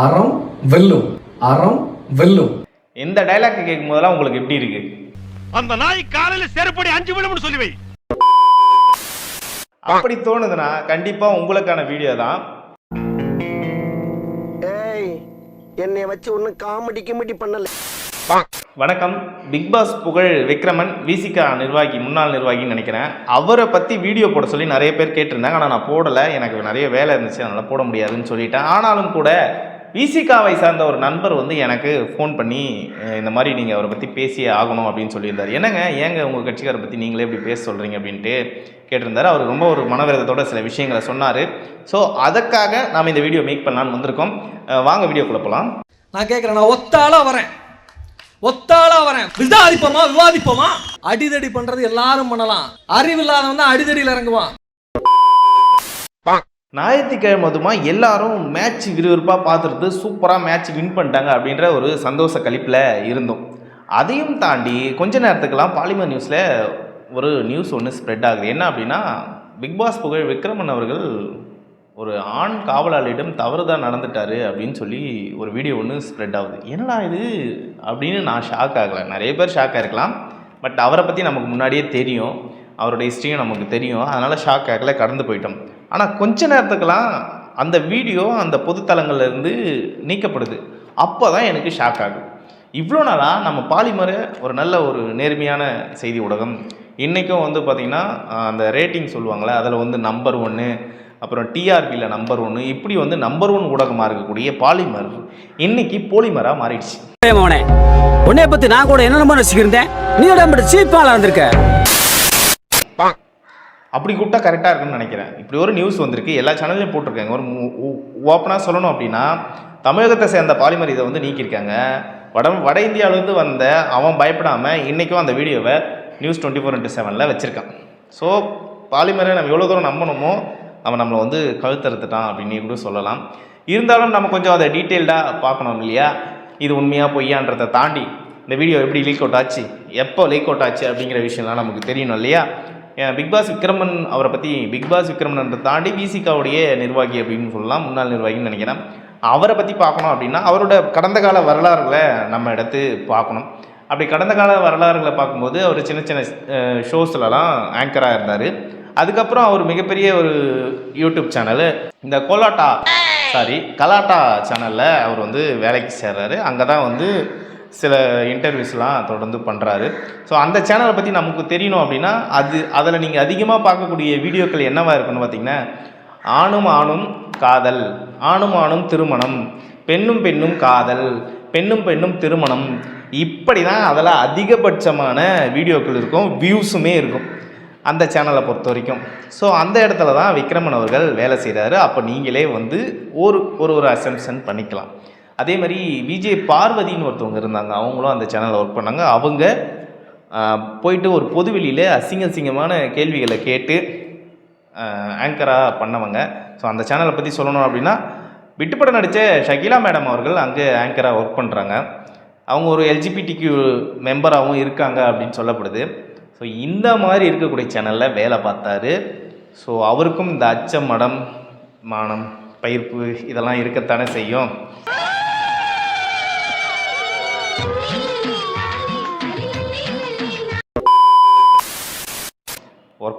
அறம் வெல்லும் அறம் வெல்லும். இந்த டைலாக் கேட்கும் போதெல்லாம் உங்களுக்கு எப்படி இருக்கு? அந்த நாய் காலையில செருப்படி அஞ்சு விழும்னு சொல்லி வை அப்படி தோணுதுன்னா கண்டிப்பா உங்களுக்கான வீடியோ தான். ஏய் என்னைய வச்சு ஒன்னும் காமெடி கிமெடி பண்ணல. வணக்கம். பிக் பாஸ் புகழ் விக்ரமன் விசிகா நிர்வாகி முன்னாள் நிர்வாகின்னு நினைக்கிறேன். அவரை பற்றி வீடியோ போட சொல்லி நிறைய பேர் கேட்டிருந்தாங்க. ஆனால் நான் போடலை. எனக்கு நிறைய வேலை இருந்துச்சு. அதனால் போட முடியாதுன்னு சொல்லிட்டேன். ஆனாலும் கூட விசிகாவை சார்ந்த ஒரு நண்பர் வந்து எனக்கு ஃபோன் பண்ணி இந்த மாதிரி நீங்கள் அவரை பற்றி பேசியே ஆகணும் அப்படின்னு சொல்லியிருந்தார். என்னங்க ஏங்க உங்கள் கட்சிக்காரை பற்றி நீங்களே இப்படி பேச சொல்கிறீங்க அப்படின்ட்டு கேட்டிருந்தார். அவர் ரொம்ப ஒரு மனவிரதத்தோட சில விஷயங்களை சொன்னார். ஸோ அதுக்காக நாம் இந்த வீடியோ மேக் பண்ணலான்னு வந்திருக்கோம். வாங்க வீடியோக்குள்ள போகலாம் நான் கேட்குறேன் நான் ஒத்தாளா வரேன். ஒத்தாளா வரேன். விவாதிப்போமா விவாதிப்போமா? அடிதடி பண்றது எல்லாரும் பண்ணலாம். அறிவில்லாதவன் தான் அடிதடியில் இறங்குவான். ஞாயிற்றுக்கிழமை அதுமா எல்லாரும் மேட்ச் விறுவிறுப்பாக பார்த்துட்டு சூப்பராக மேட்ச் வின் பண்ணிட்டாங்க அப்படின்ற ஒரு சந்தோஷ கழிப்பில் இருந்தோம். அதையும் தாண்டி கொஞ்ச நேரத்துக்கெல்லாம் பாலிமர் நியூஸில் ஒரு நியூஸ் ஒன்று ஸ்ப்ரெட் ஆகுது. என்ன அப்படின்னா பிக் பாஸ் புகழ் விக்ரமன் அவர்கள் ஒரு ஆண் காவலாளியிடம் தவறுதான் நடந்துட்டாரு அப்படின்னு சொல்லி ஒரு வீடியோ ஒன்று ஸ்ப்ரெட் ஆகுது. என்னடா இது? அப்படின்னு நான் ஷாக் ஆகலை. நிறைய பேர் ஷாக் ஆகிருக்கலாம் பட் அவரை பற்றி நமக்கு முன்னாடியே தெரியும். அவரோட ஹிஸ்ட்ரியும் நமக்கு தெரியும். அதனால் ஷாக் ஆக்கில் கடந்து போயிட்டோம். ஆனால் கொஞ்ச நேரத்துக்கெல்லாம் அந்த வீடியோ அந்த பொதுத்தலங்கள்லேருந்து நீக்கப்படுது. அப்போ தான் எனக்கு ஷாக் ஆகுது. இவ்வளோ நாளாக நம்ம பாலிமரை ஒரு நல்ல ஒரு நேர்மையான செய்தி ஊடகம். இன்றைக்கும் வந்து பார்த்திங்கன்னா அந்த ரேட்டிங் சொல்லுவாங்களே அதில் வந்து நம்பர் ஒன்று அப்புறம் டிஆர்பியில் நம்பர் ஒன்று இப்படி வந்து நம்பர் ஒன் ஊடகமாக இருக்கக்கூடிய பாலிமர் இன்னைக்கு போலிமராக மாறிடுச்சு. உன்னை பற்றி நான் கூட என்னென்னமோ ரசிக்கிருந்தேன் நீ உடம்பு சீப்பாக வந்திருக்க அப்படி கூப்பிட்டா கரெக்டாக இருக்குன்னு நினைக்கிறேன். இப்படி ஒரு நியூஸ் வந்திருக்கு. எல்லா சேனல்லையும் போட்டிருக்காங்க. ஒரு ஓப்பனாக சொல்லணும் அப்படின்னா தமிழகத்தை சேர்ந்த பாலிமர் இதை வந்து நீக்கியிருக்காங்க. வட வட இந்தியாவிலேருந்து வந்த அவன் பயப்படாமல் இன்றைக்கும் அந்த வீடியோவை நியூஸ் டுவெண்ட்டி ஃபோர் இன்ட்டு செவனில் வச்சுருக்கான். ஸோ பாலிமரை நம்ம எவ்வளோ தூரம் நம்பணுமோ அவன் நம்மளை வந்து கழுத்தறுத்துட்டான் அப்படின்னு கூட சொல்லலாம். இருந்தாலும் நம்ம கொஞ்சம் அதை டீட்டெயில்டாக பார்க்கணும் இல்லையா? இது உண்மையாக பொய்யான்றதை தாண்டி இந்த வீடியோ எப்படி லீக் அவுட் ஆச்சு எப்போ லீக் அவுட் ஆச்சு அப்படிங்கிற விஷயம்லாம் நமக்கு தெரியணும் இல்லையா? பிக் பாஸ் விக்ரமன் அவரை பற்றி பிக் பாஸ் விக்ரமன் தாண்டி விசிகாவுடைய நிர்வாகி அப்படின்னு சொல்லலாம் முன்னாள் நிர்வாகின்னு நினைக்கிறேன். அவரை பற்றி பார்க்கணும் அப்படின்னா அவரோட கடந்த கால வரலாறுகளை நம்ம எடுத்து பார்க்கணும். அப்படி கடந்த கால வரலாறுகளை பார்க்கும்போது அவர் சின்ன சின்ன ஷோஸ்லலாம் ஆங்கராக இருந்தார். அதுக்கப்புறம் அவர் மிகப்பெரிய ஒரு யூடியூப் சேனல் இந்த கோலாட்டா சாரி கலாட்டா சேனலில் அவர் வந்து வேலைக்கு சேர்றாரு. அங்கே தான் வந்து சில இன்டர்வியூஸ்லாம் தொடர்ந்து பண்ணுறாரு ஸோ அந்த சேனலை பற்றி நமக்கு தெரியணும் அப்படின்னா அது அதில் நீங்கள் அதிகமாக பார்க்கக்கூடிய வீடியோக்கள் என்னவா இருக்குன்னு பார்த்தீங்கன்னா ஆணும் ஆணும் காதல் ஆணும் ஆணும் திருமணம் பெண்ணும் பெண்ணும் காதல் பெண்ணும் பெண்ணும் திருமணம் இப்படி தான் அதில் அதிகபட்சமான வீடியோக்கள் இருக்கும் வியூஸுமே இருக்கும் அந்த சேனலை பொறுத்த வரைக்கும். ஸோ அந்த இடத்துல தான் விக்ரமன் அவர்கள் வேலை செய்கிறாரு அப்போ நீங்களே வந்து ஒரு ஒரு ஒரு அசம்ஷன் பண்ணிக்கலாம். அதே மாதிரி விஜய் பார்வதின்னு ஒருத்தவங்க இருந்தாங்க. அவங்களும் அந்த சேனலில் ஒர்க் பண்ணாங்க. அவங்க போயிட்டு ஒரு பொதுவெளியில் அசிங்க அசிங்கமான கேள்விகளை கேட்டு ஆங்கராக பண்ணவங்க. ஸோ அந்த சேனலை பற்றி சொல்லணும் அப்படின்னா விட்டுப்படம் நடித்த ஷகிலா மேடம் அவர்கள் அங்கே ஆங்கராக ஒர்க் பண்ணுறாங்க அவங்க ஒரு எல்ஜிபிடிக்கு மெம்பராகவும் இருக்காங்க அப்படின்னு சொல்லப்படுது. ஸோ இந்த மாதிரி இருக்கக்கூடிய சேனலில் வேலை பார்த்தாரு. ஸோ அவருக்கும் இந்த அச்சம் மடம் மானம் பயிர்ப்பு இதெல்லாம் இருக்கத்தானே செய்யும்.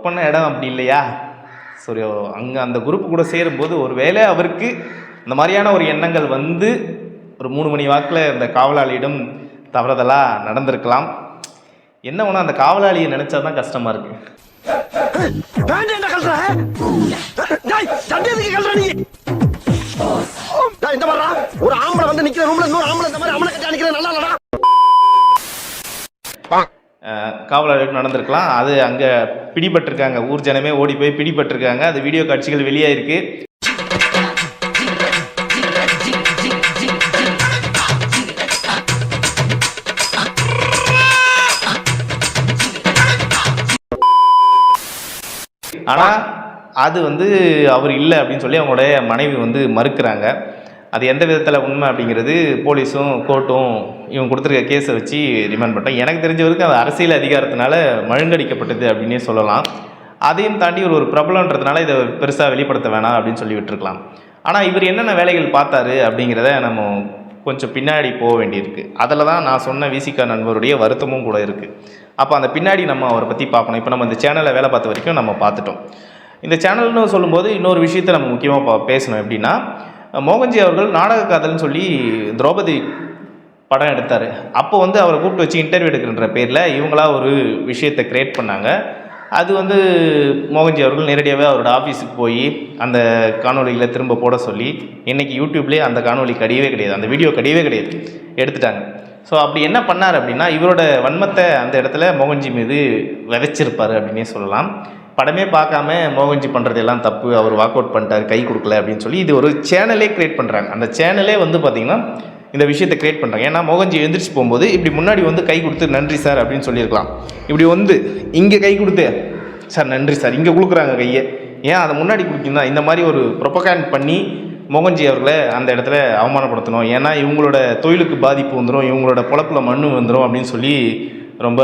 ஒர்க் பண்ண இடம் அப்படி இல்லையா? சரி அங்கே அந்த குரூப் கூட சேரும்போது ஒருவேளை அவருக்கு இந்த மாதிரியான ஒரு எண்ணங்கள் வந்து ஒரு மூணு மணி வாக்கில் இந்த காவலாளியிடம் தவறுதலாக நடந்திருக்கலாம். என்ன ஒன்று அந்த காவலாளியை நினச்சா தான் கஷ்டமாக இருக்குது ஒரு ஆம்பளை வந்து நிக்கிற ரூம்ல இன்னொரு ஆம்பளை இந்த மாதிரி அமல கட்டி நிக்கிற நல்லா இல்லடா காவலர்களுக்கு நடந்திருக்கலாம். அது அங்கே பிடிபட்டிருக்காங்க. ஊர் ஜனமே ஓடி போய் பிடிபட்டிருக்காங்க. அது வீடியோ காட்சிகள் வெளியாயிருக்கு. ஆனால் அது வந்து அவர் இல்லை அப்படின்னு சொல்லி அவங்களுடைய மனைவி வந்து மறுக்கிறாங்க. அது எந்த விதத்தில் உண்மை அப்படிங்கிறது போலீஸும் கோர்ட்டும் இவன் கொடுத்துருக்க கேஸை வச்சு ரிமாண்ட் பண்ணிட்டோம். எனக்கு தெரிஞ்ச வரைக்கும் அது அரசியல் அதிகாரத்தினால மழுங்கடிக்கப்பட்டது அப்படின்னே சொல்லலாம். அதையும் தாண்டி ஒரு ஒரு பிரபலன்றதுனால இதை பெருசாக வெளிப்படுத்த வேணாம் அப்படின்னு சொல்லி விட்டுருக்கலாம். ஆனால் இவர் என்னென்ன வேலைகள் பார்த்தாரு அப்படிங்கிறத நம்ம கொஞ்சம் பின்னாடி போக வேண்டியிருக்கு. அதில் தான் நான் சொன்ன விசிகா நண்பருடைய வருத்தமும் கூட இருக்குது அப்போ அந்த பின்னாடி நம்ம அவரை பற்றி பார்க்கணும். இப்போ நம்ம இந்த சேனலில் வேலை பார்த்த வரைக்கும் நம்ம பார்த்துட்டோம். இந்த சேனல்னு சொல்லும்போது இன்னொரு விஷயத்தை நம்ம முக்கியமாக பா பேசணும் எப்படின்னா மோகன்ஜி அவர்கள் நாடக காதல்னு சொல்லி திரௌபதி படம் எடுத்தார். அப்போ வந்து அவரை கூப்பிட்டு வச்சு இன்டர்வியூ எடுக்கின்ற பேரில் இவங்களா ஒரு விஷயத்தை க்ரியேட் பண்ணாங்க. அது வந்து மோகன்ஜி அவர்கள் நேரடியாகவே அவரோட ஆஃபீஸுக்கு போய் அந்த காணொளிகளை திரும்ப போட சொல்லி இன்றைக்கி யூடியூப்லேயே அந்த காணொலி கிடையவே கிடையாது அந்த வீடியோ கிடையவே கிடையாது எடுத்துட்டாங்க. ஸோ அப்படி என்ன பண்ணார் அப்படின்னா இவரோட வன்மத்தை அந்த இடத்துல மோகன்ஜி மீது விதைச்சிருப்பார் அப்படின்னே சொல்லலாம். படமே பார்க்காம மோகன்ஜி பண்ணுறது எல்லாம் தப்பு அவர் வாக் அவுட் பண்ணிட்டார் கை கொடுக்கல அப்படின்னு சொல்லி இது ஒரு சேனலே க்ரியேட் பண்ணுறாங்க அந்த சேனலே வந்து பார்த்திங்கன்னா இந்த விஷயத்தை க்ரியேட் பண்ணுறாங்க ஏன்னா மோகன்ஜி எழுந்திரிச்சு போகும்போது இப்படி முன்னாடி வந்து கை கொடுத்து நன்றி சார் அப்படின்னு சொல்லியிருக்கலாம். இப்படி வந்து இங்கே கை கொடுத்து சார் நன்றி சார் இங்கே கொடுக்குறாங்க கையை. ஏன் அதை முன்னாடி கொடுக்கணும் இந்த மாதிரி ஒரு ப்ரொபகேண்ட் பண்ணி மோகன்ஜி அவர்களை அந்த இடத்துல அவமானப்படுத்தணும். ஏன்னா இவங்களோட தொழிலுக்கு பாதிப்பு வந்துடும் இவங்களோட பொழப்பில் மண்ணு வந்துடும் அப்படின்னு சொல்லி ரொம்ப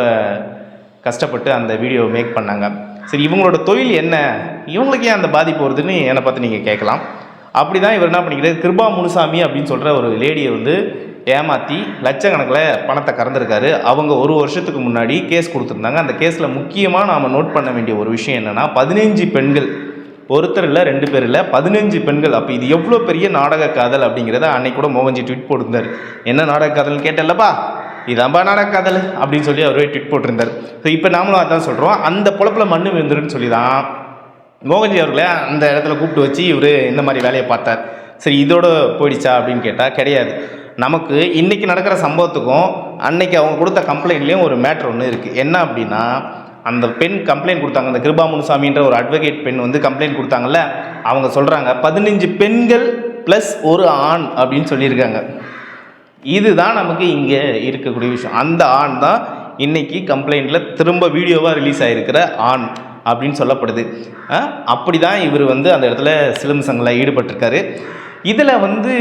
கஷ்டப்பட்டு அந்த வீடியோ மேக் பண்ணாங்க. சரி இவங்களோட தொழில் என்ன? இவங்களுக்கு ஏன் அந்த பாதிப்பு வருதுன்னு என்னை பார்த்து நீங்கள் கேட்கலாம். அப்படி தான் இவர் என்ன பண்ணிக்கிறார்? கிருபா முனுசாமி அப்படின்னு சொல்கிற ஒரு லேடியை வந்து ஏமாற்றி லட்சக்கணக்கில் பணத்தை கறந்துருக்காரு. அவங்க ஒரு வருஷத்துக்கு முன்னாடி கேஸ் கொடுத்துருந்தாங்க. அந்த கேஸில் முக்கியமாக நாம் நோட் பண்ண வேண்டிய ஒரு விஷயம் என்னென்னா பதினஞ்சு பெண்கள் ஒருத்தர் இல்லை ரெண்டு பேர் இல்லை பதினஞ்சு பெண்கள். அப்போ இது எவ்வளோ பெரிய நாடக காதல் அப்படிங்கிறத அன்னைக்கு கூட மோகன்ஜி ட்வீட் போட்டிருந்தார். என்ன நாடக காதல்னு கேட்டல்லப்பா இதான்பா நடக்காதல் அப்படின்னு சொல்லி அவரே ட்விட் போட்டிருந்தார். ஸோ இப்போ நாமளும் அதான் சொல்கிறோம் அந்த பொழப்பில் மண்ணு விழுந்துருன்னு சொல்லி தான் மோகன்ஜி அவர்களை அந்த இடத்துல கூப்பிட்டு வச்சு இவர் இந்த மாதிரி வேலையை பார்த்தார். சரி இதோட போயிடுச்சா அப்படின்னு கேட்டால் கிடையாது. நமக்கு இன்றைக்கி நடக்கிற சம்பவத்துக்கும் அன்னைக்கு அவங்க கொடுத்த கம்ப்ளைண்ட்லேயும் ஒரு மேட்ரு ஒன்று இருக்குது என்ன அப்படின்னா அந்த பெண் கம்ப்ளைண்ட் கொடுத்தாங்க. அந்த கிருபா முனுசாமின்ற ஒரு அட்வொகேட் பெண் வந்து கம்ப்ளைண்ட் கொடுத்தாங்கல்ல அவங்க சொல்கிறாங்க பதினஞ்சு பெண்கள் ப்ளஸ் ஒரு ஆண் அப்படின்னு சொல்லியிருக்காங்க. இதுதான் நமக்கு இங்கே இருக்கக்கூடிய விஷயம். அந்த ஆண் தான் இன்னைக்கு கம்ப்ளைண்ட்டில் திரும்ப வீடியோவாக ரிலீஸ் ஆகிருக்கிற ஆண் அப்படின்னு சொல்லப்படுது. அப்படி தான் இவர் வந்து அந்த இடத்துல சிலம்பு ஈடுபட்டிருக்காரு. இதில் வந்து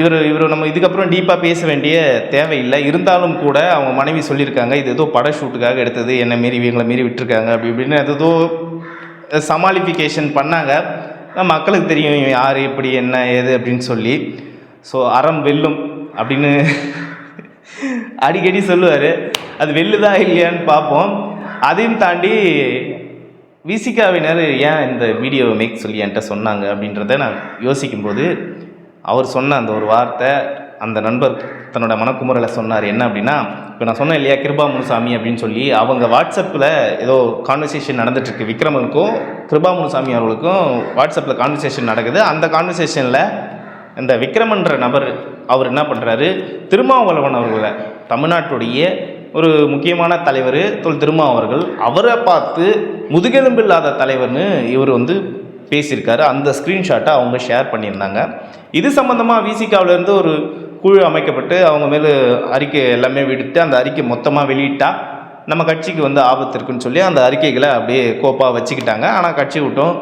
இவர் இவர் நம்ம இதுக்கப்புறம் டீப்பாக பேச வேண்டிய தேவையில்லை. இருந்தாலும் கூட அவங்க மனைவி சொல்லியிருக்காங்க இது ஏதோ பட ஷூட்டுக்காக எடுத்தது என்னை மீறி இவங்களை மீறி விட்டுருக்காங்க அப்படி இப்படின்னு ஏதோ சமாளிஃபிகேஷன் பண்ணாங்க. மக்களுக்கு தெரியும் இவன் யார் இப்படி என்ன ஏது அப்படின்னு சொல்லி. ஸோ அறம் வெல்லும். அப்படின்னு அடிக்கடி சொல்லுவார். அது வெல்லுதா இல்லையான்னு பார்ப்போம். அதையும் தாண்டி விசிகாவினர் ஏன் இந்த வீடியோவை மேக் சொல்லி என்கிட்ட சொன்னாங்க அப்படின்றத நான் யோசிக்கும்போது அவர் சொன்ன அந்த ஒரு வார்த்தை அந்த நண்பர் தன்னோட மனக்குமுறையில் சொன்னார். என்ன அப்படின்னா இப்போ நான் சொன்னேன் இல்லையா கிருபா முனுசாமி அப்படின்னு சொல்லி அவங்க வாட்ஸ்அப்பில் ஏதோ கான்வர்சேஷன் நடந்துட்டுருக்கு. விக்ரமனுக்கும் கிருபா முனுசாமி அவர்களுக்கும் வாட்ஸ்அப்பில் கான்வர்சேஷன் நடக்குது. அந்த கான்வர்சேஷனில் இந்த விக்ரமன்ற நபர் அவர் என்ன பண்ணுறாரு திருமாவளவன் அவர்களை தமிழ்நாட்டுடைய ஒரு முக்கியமான தலைவர் தொல் திருமா அவர்கள் அவரை பார்த்து முதுகெலும்பு இல்லாத தலைவர்னு இவர் வந்து பேசியிருக்காரு. அந்த ஸ்க்ரீன்ஷாட்டை அவங்க ஷேர் பண்ணியிருந்தாங்க. இது சம்மந்தமாக விசிகாவிலேருந்து ஒரு குழு அமைக்கப்பட்டு அவங்க மேலே அறிக்கை எல்லாமே விடுத்து அந்த அறிக்கை மொத்தமாக வெளியிட்டால் நம்ம கட்சிக்கு வந்து ஆபத்து இருக்குன்னு சொல்லி அந்த அறிக்கைகளை அப்படியே கோப்பாக வச்சுக்கிட்டாங்க. ஆனால் கட்சி விட்டும்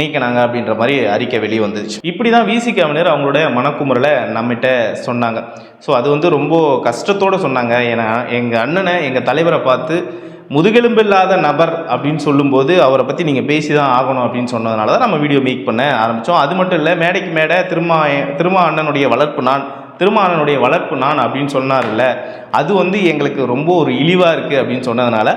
நீக்கினாங்க அப்படின்ற மாதிரி அறிக்கை வெளியே வந்துச்சு. இப்படி தான் விசிகாவினர் அவங்களோட மனக்குமுறலை நம்மகிட்ட சொன்னாங்க. ஸோ அது வந்து ரொம்ப கஷ்டத்தோடு சொன்னாங்க. ஏன்னா எங்கள் அண்ணனை எங்கள் தலைவரை பார்த்து முதுகெலும்பில்லாத நபர் அப்படின்னு சொல்லும்போது அவரை பற்றி நீங்கள் பேசி தான் ஆகணும் அப்படின்னு சொன்னதுனால தான் நம்ம வீடியோ மேக் பண்ண ஆரம்பித்தோம் அது மட்டும் இல்லை மேடைக்கு மேடை திருமா திருமா அண்ணனுடைய வளர்ப்பு நான் திருமா அண்ணனுடைய வளர்ப்பு நான் அப்படின்னு சொன்னார்ல அது வந்து எங்களுக்கு ரொம்ப ஒரு இழிவாக இருக்குது அப்படின்னு சொன்னதுனால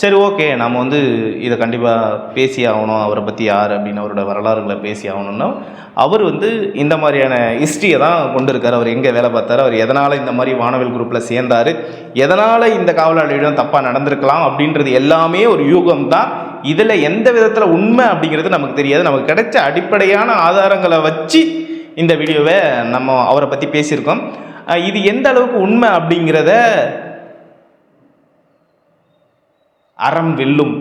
சரி ஓகே. நம்ம வந்து இதை கண்டிப்பாக பேசி ஆகணும். அவரை பற்றி யார் அப்படின்னு அவரோட வரலாறுகளை பேசி ஆகணும்னா அவர் வந்து இந்த மாதிரியான ஹிஸ்ட்ரியை தான் கொண்டு இருக்கார். அவர் எங்கே வேலை பார்த்தாரு அவர் எதனால் இந்த மாதிரி வானவில் குரூப்பில் சேர்ந்தார் எதனால் இந்த காவலாளியிடம் தப்பாக நடந்திருக்கலாம் அப்படின்றது எல்லாமே ஒரு யூகம் தான். இதில் எந்த விதத்தில் உண்மை அப்படிங்கிறது நமக்கு தெரியாது. நமக்கு கிடைச்ச அடிப்படையான ஆதாரங்களை வச்சு இந்த வீடியோவை நம்ம அவரை பற்றி பேசியிருக்கோம். இது எந்த அளவுக்கு உண்மை அப்படிங்கிறத அறம் வெல்லும்.